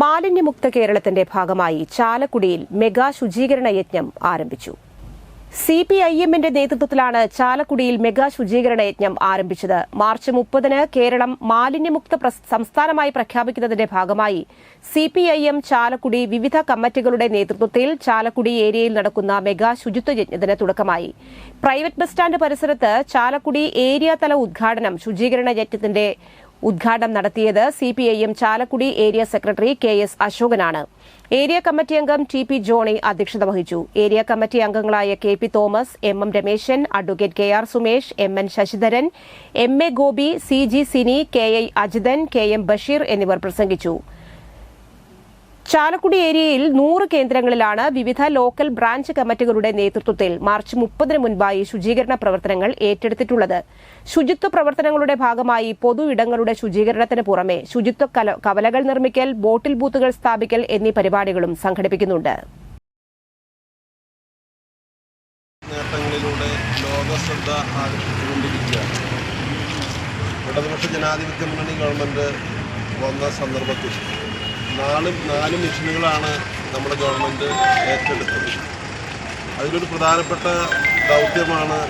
മാലിന്യമുക്ത കേരളത്തിന്റെ ഭാഗമായി ചാലക്കുടിയിൽ മെഗാ ശുചീകരണ യജ്ഞം ആരംഭിച്ചു. സി പി ഐ എമ്മിന്റെ നേതൃത്വത്തിലാണ് ചാലക്കുടിയിൽ മെഗാ ശുചീകരണ യജ്ഞം ആരംഭിച്ചത്. മാർച്ച് മുപ്പതിന് കേരളം മാലിന്യമുക്ത സംസ്ഥാനമായി പ്രഖ്യാപിക്കുന്നതിന്റെ ഭാഗമായി C P I M Chalakudy വിവിധ കമ്മിറ്റികളുടെ നേതൃത്വത്തിൽ ചാലക്കുടി ഏരിയയിൽ നടക്കുന്ന മെഗാ ശുചിത്വ യജ്ഞത്തിന് തുടക്കമായി. പ്രൈവറ്റ് ബസ് സ്റ്റാൻഡ് പരിസരത്ത് ചാലക്കുടി ഏരിയ തല ഉദ്ഘാടനം ശുചീകരണ യജ്ഞത്തിന്റെ ഉദ്ഘാടനം നടത്തിയത് C P I M Chalakudy area secretary K S അശോകനാണ്. Area committee അംഗം ടി പി ജോണി അധ്യക്ഷത വഹിച്ചു. ഏരിയ കമ്മിറ്റി അംഗങ്ങളായ K P Thomas M M Rameshan advocate K R Sumesh M N Sasidharan M A Gopi C G Sini K I Ajithan K M Basheer എന്നിവർ പ്രസംഗിച്ചു. ചാലക്കുടി ഏരിയയിൽ നൂറ് കേന്ദ്രങ്ങളിലാണ് വിവിധ ലോക്കൽ ബ്രാഞ്ച് കമ്മിറ്റികളുടെ നേതൃത്വത്തിൽ മാർച്ച് മുപ്പതിന് മുൻപായി ശുചീകരണ പ്രവർത്തനങ്ങൾ ഏറ്റെടുത്തിട്ടുള്ളത്. ശുചിത്വ പ്രവർത്തനങ്ങളുടെ ഭാഗമായി പൊതു ഇടങ്ങളുടെ ശുചീകരണത്തിന് പുറമെ ശുചിത്വ കവലകൾ നിർമ്മിക്കൽ ബോട്ടിൽ ബൂത്തുകൾ സ്ഥാപിക്കൽ എന്നീ പരിപാടികളും സംഘടിപ്പിക്കുന്നുണ്ട്. ഇടതുപക്ഷ ജനാധിപത്യ മുന്നണി ഗവൺമെന്റ് വന്ന സന്ദർഭത്തിൽ നാല് നാല് മിഷനുകളാണ് നമ്മുടെ ഗവൺമെന്റ് ഏറ്റെടുത്തത്. അതിലൊരു പ്രധാനപ്പെട്ട ദൗത്യമാണ്